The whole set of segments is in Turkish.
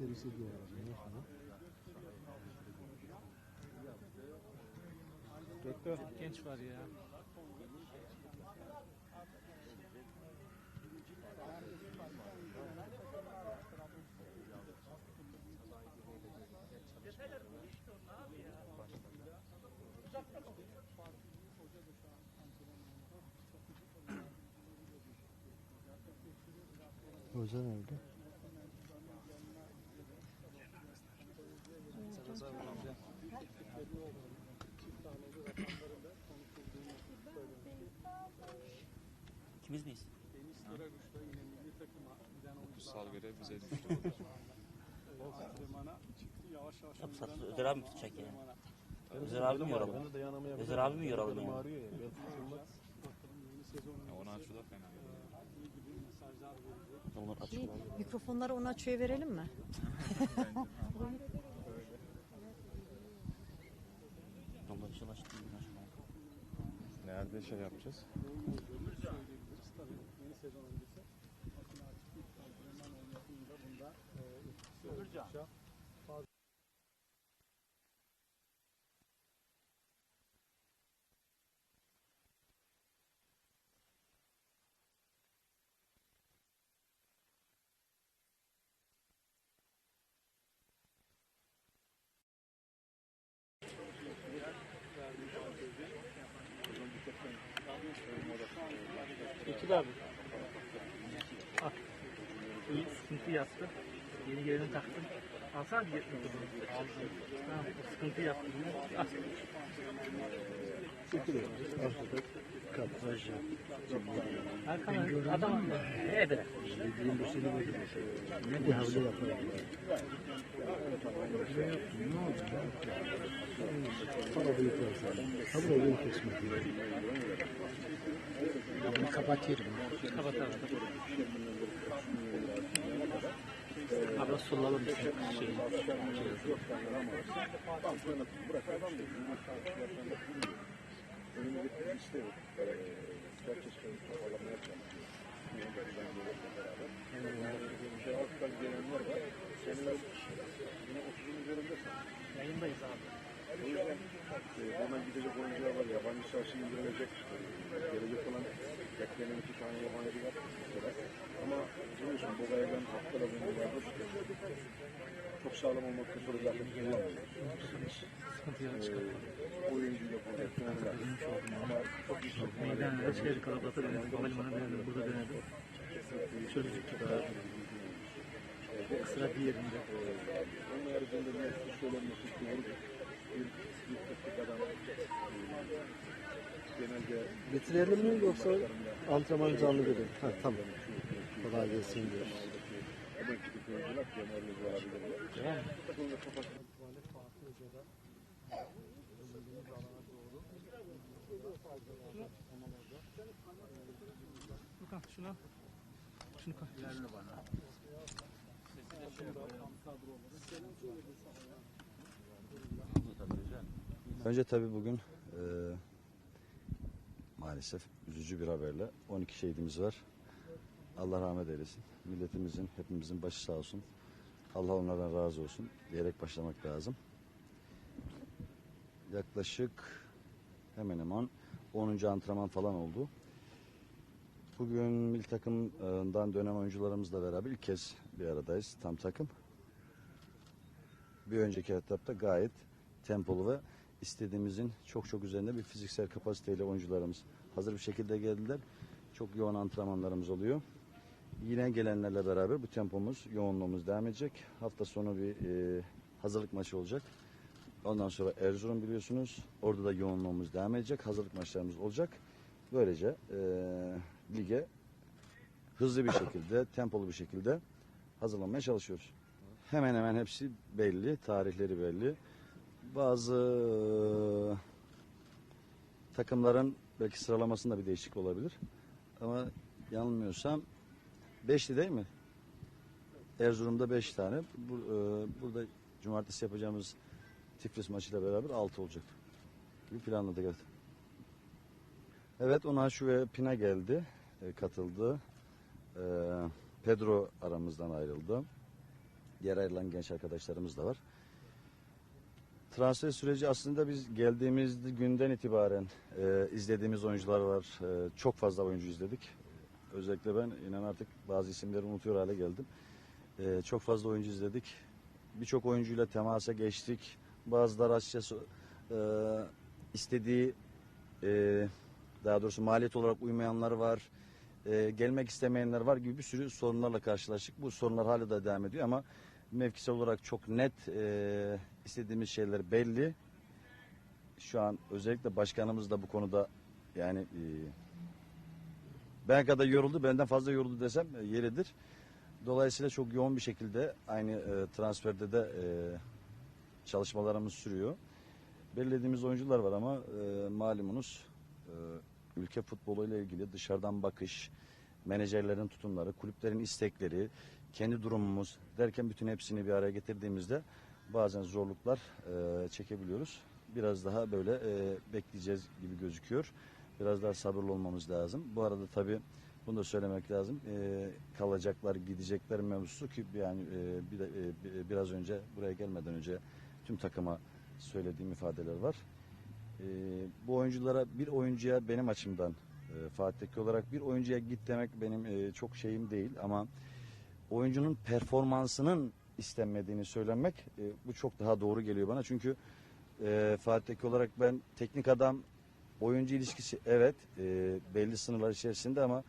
Ne falan. Doktor. Genç var ya. Hoca nerede? İkimiz miyiz? Kutsal görev bize düştü. Tabii satır. Özer abi mi tutacak ya? Özer abi mi yoralım? Özer abi mi yoralım ya? ağrıyor ya. Onu fena. Onlar Şey, mikrofonları ona açıya verelim mi? Onlar için açık değil. bunlar. Nerede şey yapacağız? Ekil abi. Al. İyi sıkıntı yaptı. Yeni geleni taktım. Alsana bir yetmiyor. Tamam, sıkıntı yaptı. Al. kadraj. Arkana adam seni böyle Ne bir. Ne oldu? Para büyük var sana. Ha bu da benim kesmek. Kapatıyorum. Kapat sulalım bir şey. Yayındayız abi. Hemen gidecek oyuncular var. Yabancı çarşı indirilecek. Gelecek olan beklenen iki tane yabancı var. Ama biliyorsun bu gayeden haftada oyuncular çok sağlam olmakta sonra zaten kullanmıyor. Sıkıntı yok. çıkar. Oyuncuyla burada kullanırlar. Ama çok iyi Meydanlarda şehir kalabalığı denedim. Havalimanı denedim. Burada denedim. Gibi abi. Sıra bir yerinde. Onun haricinde ne söylenmesi doğru Bitirelim mi yoksa antrenman canlı dedim. Ha tamam. Kolay gelsin diyor. Tamam kafası Furkan şunu koy. Önce tabii bugün e, maalesef üzücü bir haberle 12 şehidimiz var. Allah rahmet eylesin. Milletimizin, hepimizin başı sağ olsun. Allah onlardan razı olsun diyerek başlamak lazım. Yaklaşık hemen hemen 10. antrenman falan oldu. Bugün milli takımdan dönem oyuncularımızla beraber ilk kez bir aradayız tam takım. Bir önceki etapta gayet tempolu ve istediğimizin çok çok üzerinde bir fiziksel kapasiteyle oyuncularımız hazır bir şekilde geldiler. Çok yoğun antrenmanlarımız oluyor. Yine gelenlerle beraber bu tempomuz, yoğunluğumuz devam edecek. Hafta sonu bir e, hazırlık maçı olacak. Ondan sonra Erzurum biliyorsunuz. Orada da yoğunluğumuz devam edecek. Hazırlık maçlarımız olacak. Böylece e, lige hızlı bir şekilde, tempolu bir şekilde hazırlanmaya çalışıyoruz. Hemen hemen hepsi belli, tarihleri belli. Bazı takımların belki sıralamasında bir değişiklik olabilir. Ama yanılmıyorsam 5'ti değil mi? Erzurum'da 5 tane. Bu, e, burada cumartesi yapacağımız Tiflis maçıyla beraber 6 olacak. Gibi planladık evet. Evet Onaşu ve Pina geldi. e, katıldı. E, Pedro aramızdan ayrıldı. Diğer ayrılan genç arkadaşlarımız da var. Transfer süreci aslında biz geldiğimiz günden itibaren e, izlediğimiz oyuncular var. E, çok fazla oyuncu izledik. Özellikle ben inan artık bazı isimleri unutuyor hale geldim. E, çok fazla oyuncu izledik. Birçok oyuncuyla temasa geçtik. Bazıları açıkçası e, istediği e, daha doğrusu maliyet olarak uymayanlar var. E, gelmek istemeyenler var gibi bir sürü sorunlarla karşılaştık. Bu sorunlar hala da devam ediyor ama mevkisel olarak çok net e, istediğimiz şeyler belli. Şu an özellikle başkanımız da bu konuda yani e, ben kadar yoruldu, benden fazla yoruldu desem e, yeridir. Dolayısıyla çok yoğun bir şekilde aynı e, transferde de e, çalışmalarımız sürüyor. Belirlediğimiz oyuncular var ama e, malumunuz e, ülke futboluyla ilgili dışarıdan bakış, menajerlerin tutumları, kulüplerin istekleri, kendi durumumuz derken bütün hepsini bir araya getirdiğimizde bazen zorluklar e, çekebiliyoruz. Biraz daha böyle e, bekleyeceğiz gibi gözüküyor. Biraz daha sabırlı olmamız lazım. Bu arada tabii bunu da söylemek lazım. E, kalacaklar, gidecekler mevzusu ki yani e, bir e, bi- biraz önce buraya gelmeden önce tüm takıma söylediğim ifadeler var. E, bu oyunculara bir oyuncuya benim açımdan e, Fatih olarak bir oyuncuya git demek benim e, çok şeyim değil ama oyuncunun performansının istenmediğini söylemek e, bu çok daha doğru geliyor bana. Çünkü e, Fatih Tekke olarak ben teknik adam oyuncu ilişkisi evet e, belli sınırlar içerisinde ama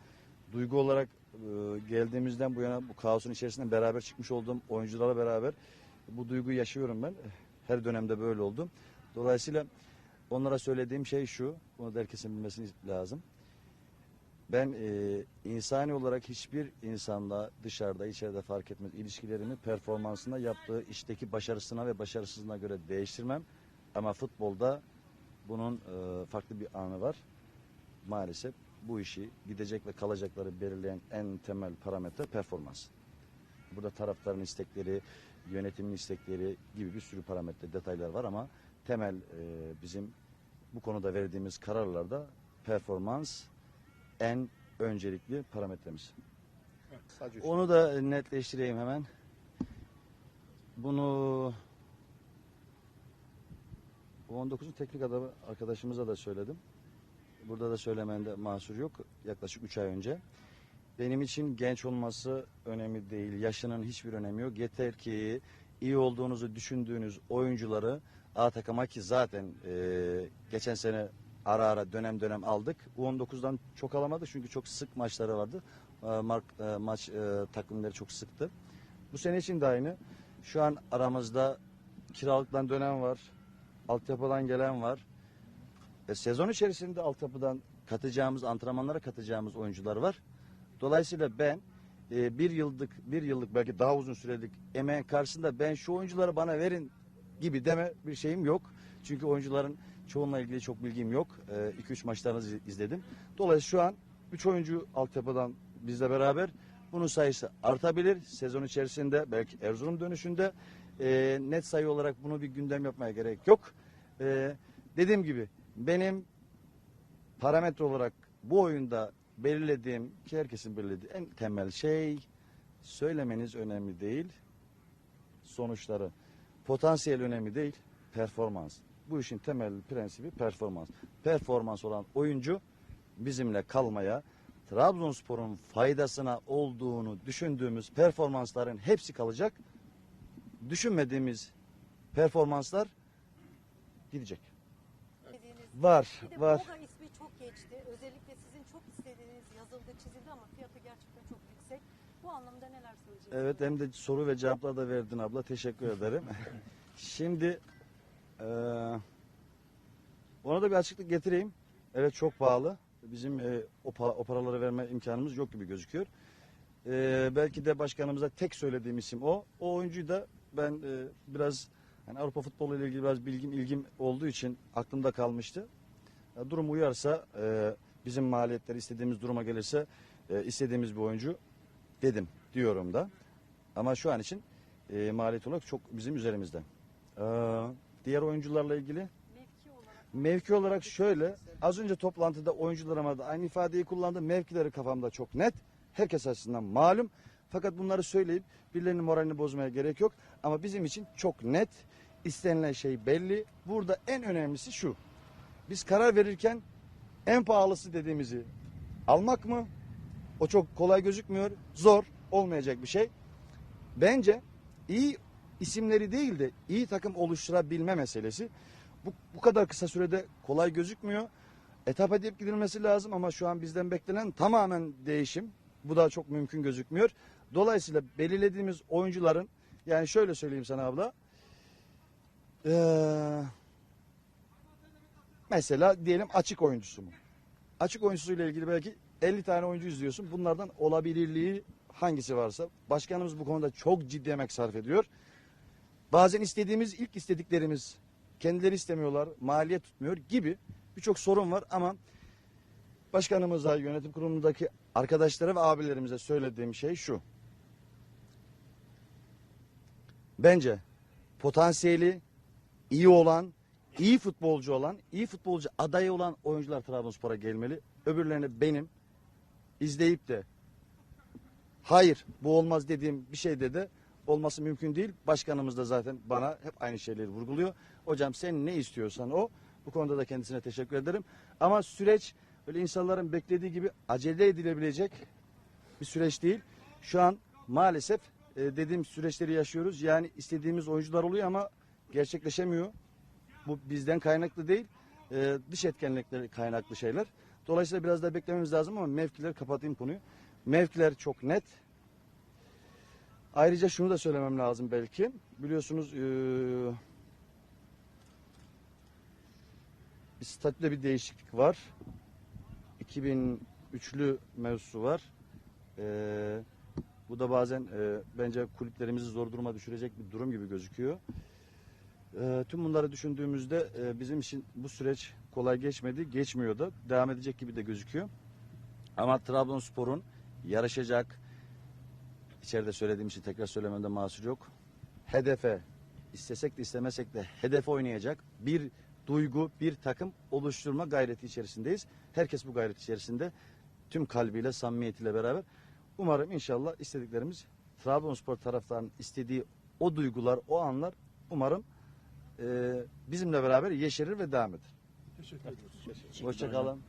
duygu olarak e, geldiğimizden bu yana bu kaosun içerisinde beraber çıkmış olduğum oyuncularla beraber bu duyguyu yaşıyorum ben. Her dönemde böyle oldu. Dolayısıyla onlara söylediğim şey şu, bunu da herkesin bilmesini lazım. Ben e, insani olarak hiçbir insanla dışarıda, içeride fark etmez ilişkilerimi performansına yaptığı işteki başarısına ve başarısızlığına göre değiştirmem. Ama futbolda bunun e, farklı bir anı var. Maalesef bu işi gidecek ve kalacakları belirleyen en temel parametre performans. Burada taraftarın istekleri, yönetimin istekleri gibi bir sürü parametre, detaylar var ama temel e, bizim bu konuda verdiğimiz kararlarda performans en öncelikli parametremiz. Sadece Onu da netleştireyim hemen. Bunu bu 19'un teknik adamı arkadaşımıza da söyledim. Burada da söylemende mahsur yok. Yaklaşık 3 ay önce. Benim için genç olması önemli değil. Yaşının hiçbir önemi yok. Yeter ki iyi olduğunuzu düşündüğünüz oyuncuları A takıma ki zaten e, geçen sene ara ara dönem dönem aldık. U19'dan çok alamadık çünkü çok sık maçları vardı. E, mark, e, maç e, takvimleri çok sıktı. Bu sene için de aynı. Şu an aramızda kiralıktan dönem var. Altyapıdan gelen var. E, sezon içerisinde altyapıdan katacağımız, antrenmanlara katacağımız oyuncular var. Dolayısıyla ben e, bir yıllık, bir yıllık belki daha uzun sürelik emeğin karşısında ben şu oyuncuları bana verin gibi deme bir şeyim yok. Çünkü oyuncuların çoğunla ilgili çok bilgim yok. 2-3 maçlarını iz- izledim. Dolayısıyla şu an 3 oyuncu altyapıdan bizle beraber. Bunun sayısı artabilir. Sezon içerisinde belki Erzurum dönüşünde e, net sayı olarak bunu bir gündem yapmaya gerek yok. E, dediğim gibi benim parametre olarak bu oyunda belirlediğim ki herkesin belirlediği en temel şey söylemeniz önemli değil. Sonuçları. Potansiyel önemli değil. Performans. Bu işin temel prensibi performans. Performans olan oyuncu bizimle kalmaya Trabzonspor'un faydasına olduğunu düşündüğümüz performansların hepsi kalacak. Düşünmediğimiz performanslar gidecek. Var, Bir de var. Boga ismi çok geçti. Özellikle sizin çok istediğiniz yazıldı, çizildi ama fiyatı gerçekten çok yüksek. Bu anlamda neler söyleyeceksiniz? Evet hem de soru ve cevaplar da verdin abla. Teşekkür ederim. Şimdi eee ona da bir açıklık getireyim. Evet çok pahalı. Bizim e, o, pa- o paraları verme imkanımız yok gibi gözüküyor. Eee, belki de başkanımıza tek söylediğim isim o. O oyuncuyu da ben e, biraz hani Avrupa futbolu ile ilgili biraz bilgim ilgim olduğu için aklımda kalmıştı. Ya, durum uyarsa e, bizim maliyetler istediğimiz duruma gelirse e, istediğimiz bir oyuncu dedim diyorum da. Ama şu an için e, maliyet olarak çok bizim üzerimizde. Ee, diğer oyuncularla ilgili Mevki olarak mevki olarak şöyle az önce toplantıda oyuncularıma da aynı ifadeyi kullandım. Mevkileri kafamda çok net. Herkes açısından malum. Fakat bunları söyleyip birilerinin moralini bozmaya gerek yok. Ama bizim için çok net istenilen şey belli. Burada en önemlisi şu. Biz karar verirken en pahalısı dediğimizi almak mı? O çok kolay gözükmüyor. Zor olmayacak bir şey. Bence iyi isimleri değil de iyi takım oluşturabilme meselesi. Bu, bu kadar kısa sürede kolay gözükmüyor. Etap edip gidilmesi lazım ama şu an bizden beklenen tamamen değişim. Bu da çok mümkün gözükmüyor. Dolayısıyla belirlediğimiz oyuncuların yani şöyle söyleyeyim sana abla. Ee, mesela diyelim açık oyuncusu mu? Açık oyuncusuyla ilgili belki 50 tane oyuncu izliyorsun. Bunlardan olabilirliği hangisi varsa. Başkanımız bu konuda çok ciddi emek sarf ediyor. Bazen istediğimiz, ilk istediklerimiz kendileri istemiyorlar, maliye tutmuyor gibi birçok sorun var ama başkanımıza, yönetim kurulundaki arkadaşlara ve abilerimize söylediğim şey şu. Bence potansiyeli iyi olan, iyi futbolcu olan, iyi futbolcu adayı olan oyuncular Trabzonspor'a gelmeli. Öbürlerini benim izleyip de hayır bu olmaz dediğim bir şeyde de olması mümkün değil. Başkanımız da zaten bana hep aynı şeyleri vurguluyor. Hocam sen ne istiyorsan o. Bu konuda da kendisine teşekkür ederim. Ama süreç böyle insanların beklediği gibi acele edilebilecek bir süreç değil. Şu an maalesef e, dediğim süreçleri yaşıyoruz. Yani istediğimiz oyuncular oluyor ama gerçekleşemiyor. Bu bizden kaynaklı değil. e, dış etkenlikleri kaynaklı şeyler. Dolayısıyla biraz daha beklememiz lazım ama mevkileri kapatayım konuyu. Mevkiler çok net. Ayrıca şunu da söylemem lazım belki. Biliyorsunuz eee statüde bir değişiklik var. 2003'lü mevzusu var. Eee, bu da bazen eee, bence kulüplerimizi zor duruma düşürecek bir durum gibi gözüküyor. Eee, tüm bunları düşündüğümüzde eee, bizim için bu süreç kolay geçmedi, geçmiyor da devam edecek gibi de gözüküyor. Ama Trabzonspor'un yarışacak, içeride söylediğim için tekrar söylememde mahsur yok. Hedefe, istesek de istemesek de hedefe oynayacak bir duygu, bir takım oluşturma gayreti içerisindeyiz. Herkes bu gayret içerisinde tüm kalbiyle, samimiyetiyle beraber. Umarım inşallah istediklerimiz Trabzonspor taraftarının istediği o duygular, o anlar umarım eee, bizimle beraber yeşerir ve devam eder. Hoşçakalın.